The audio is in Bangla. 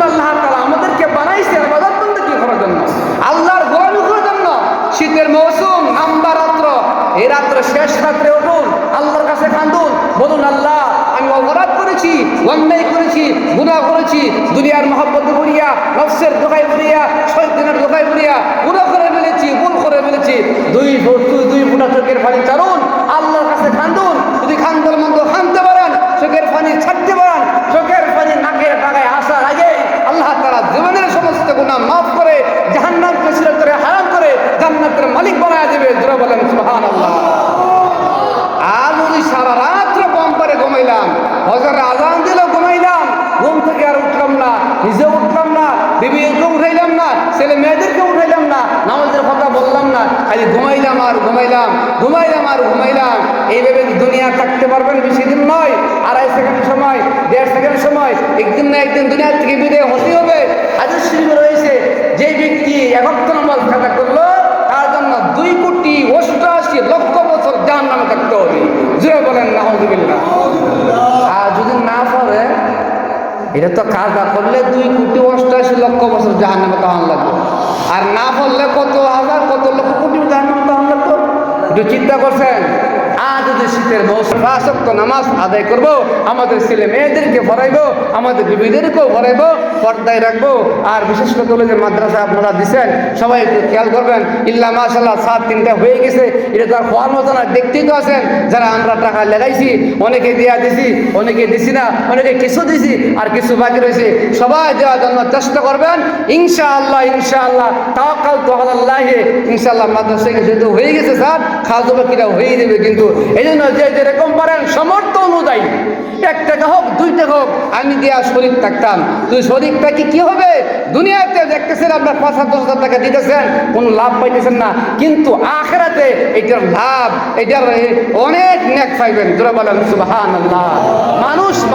জন্য আল্লাহ তালা আমাদেরকে বানাইছে আমাদের বন্ধু কি করার জন্য? আল্লাহর করার জন্য। শীতের মৌসুম, নাম্বার রাত্র। এই শেষ রাত্রে উঠুন, আল্লাহর কাছে কান্দুন বলুন, আল্লাহ, আমি অপরাধ করেছি, অন্যায় করেছি গুণা করেছি, দুনিয়ার মহব্বত করিয়া নফসের দোকায় করিয়া শয়তানের দোকায় করিয়া গুনাহ করে ফেলেছি ভুল করে ফেলেছি দুই দুই দুই ফুটা চোখের পানি চারুন আল্লাহর কাছে কান্দুন যদি খান্দর মন্দ খানতে পারেন চোখের পানি ছাড়তে পারেন চোখের পানি নাকের টাকায় আসার আগে আল্লাহ তারা জীবনের সমস্ত গুণা মাফ করে জাহান্নামকে চিরতরে হারাম করে জান্নাতের মালিক বানায় দেবে জোরে বলেন সুবহান আল্লাহ আর যদি সারা রাত্র ঘুমাইলাম। হজর আজান দিল, ঘুমাইলাম। ঘুম থেকে আর উঠলাম না। নিজে উঠলাম না বিবিকে উঠাইলাম না ছেলে মেয়েদেরকে উঠাইলাম না, নামাজের কথা বললাম না। খালি ঘুমাইলাম আর ঘুমাইলাম ঘুমাইলাম আর ঘুমাইলাম। এইভাবে দুনিয়া থাকতে পারবেন বেশি দিন নয়, আড়াই সেকেন্ড সময়, দেড় সেকেন্ড সময়, একদিন না একদিন দুনিয়ার থেকে বিদায় হতে হবে। আজও শিল্প রয়েছে, যে ব্যক্তি একত্র নামাজ খাতা করল তার জন্য দুই কোটি অষ্টআশি লক্ষ বছর জাহান নামে থাকতে হবে। জুড়ে বলেন নাহজুবিল্লাহ আর যদি না পারে এটা তো কাজা করলে দুই কোটি অষ্টাশি লক্ষ বছর জাহান নামে তাহান লাগবে। আর না পড়লে কত হাজার কত লক্ষ কোটি জাহান নামে তাহান লাগতো একটু চিন্তা করছেন? আজ যদি শীতের মৌসুম আসক্ত নামাজ আদায় করব, আমাদের ছেলে মেয়েদেরকে আমাদের বিবিদেরকেও পর্দায় রাখব। আর বিশেষ করে যে মাদ্রাসা আপনারা দিচ্ছেন সবাই একটু খেয়াল করবেন, ইল্লা মাশাল্লাহ সাত তিনটা হয়ে গেছে, এটা তো আর হওয়ার মতো না, দেখতেই তো আছেন, যারা আমরা টাকা লাগাইছি, অনেকে দেওয়া দিছি, অনেকে দিছি না, অনেকে কিছু দিছি, আর কিছু বাকি রয়েছে, সবাই দেওয়ার জন্য চেষ্টা করবেন, ইনশাআল্লাহ ইনশাআল্লাহ তাওয়াক্কাল তো আল্লাহ ইনশাআল্লাহ মাদ্রাসা যেহেতু হয়ে গেছে স্যার খাজু বাকিরা হয়ে দেবে কিন্তু এই জন্য যে যেরকম পারেন সমর্থ অনুযায়ী। এক টাকা হোক, দুই টাকা হোক, আমি দিয়া শরীর থাকতাম। তুই শরীরটা কি হবে? দুনিয়াতে দেখতেছেন আপনার পাঁচ হাজার দশ হাজার টাকা দিতেছেন, কোনো লাভ পাইতেছেন না। কিন্তু আখেরাতে এটার লাভ, এটার অনেক নেক পাইবেন। দুরা বলেন সুবাহ মানুষ